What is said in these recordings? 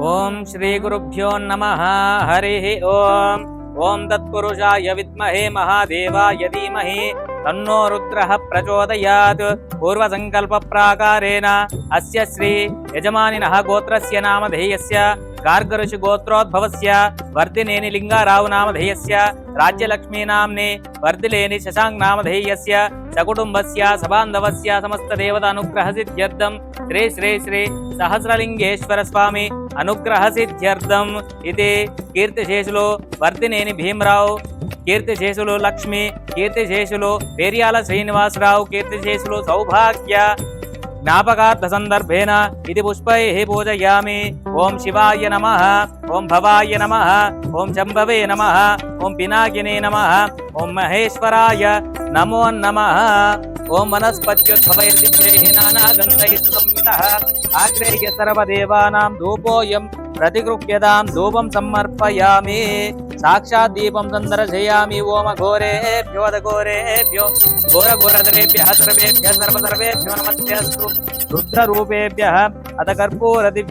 ఓం శ్రీ గురుభ్యో నమ హరి ఓం. ఓం తత్పురుషాయ విద్మహే మహాదేవాయ ధీమహి. తన్నో రుద్ర ప్రచోదయాత్. పూర్వసంకల్ప ప్రాకారేణ అస్య శ్రీ యజమానినః గోత్రస్య నామధేయస్య. గార్గరుషి గోత్రోద్భవస్య వర్ధినేని లింగారావు నామధేయస్య రాజ్యలక్ష్మీ వర్ధిలేని శశాంక్ నామధేయస్య సకుటుంబస్య సబాంధవస్య సమస్త దేవత అనుగ్రహ సిద్ధ్యర్థం శ్రీ శ్రీ శ్రీ సహస్రలింగేశ్వర స్వామి అనుగ్రహ సిద్ధ్యర్థం ఇది. కీర్తిశేషులు వర్ధినేని భీమరావు కీర్తిశేషులు లక్ష్మి కీర్తిశేషులు పేర్యాల శ్రీనివాసరావు కీర్తిశేషులు సౌభాగ్య జ్ఞాపకార్థ సందర్భేన ఇది పుష్పై పూజయామి ఓం శివాయ నమ ఓం భవాయ నమ ఓం శంభవే నమ ఓం పినాకినే నమ ఓం మహేశ్వరాయ నమో నమ ఓం వనస్పత్యుద్భవైర్దివ్యైః నానాగంధైः సంయుతः ఆగ్రేయ సర్వదేవానాం ధూపోయం प्रतिगृह्य धूपम समर्पयामी। साक्षा दीपम सुंदर जयामी ओम घोरेभ्यो घोरेभ्यो घोर घोरधरेभ्यः सर्वेभ्यः सर्वसर्वेभ्यो नमस्तेऽस्तु। रुद्ररूपेभ्यः अथ नीराजनम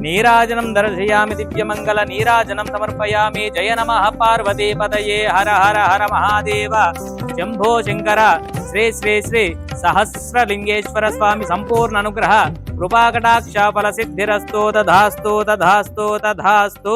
नीराजनं दिव्य मंगल नीराजनम समर्पयामि। जय नमः पार्वतीपतये। हर हर हर महादेव। शंभो शंकर శ్రీ శ్రీ శ్రీ సహస్రలింగేశ్వర స్వామి సంపూర్ణ అనుగ్రహ. కృపాకటాక్ష ఫల సిద్ధిరస్తో తధాస్తు తధాస్తు తధాస్తు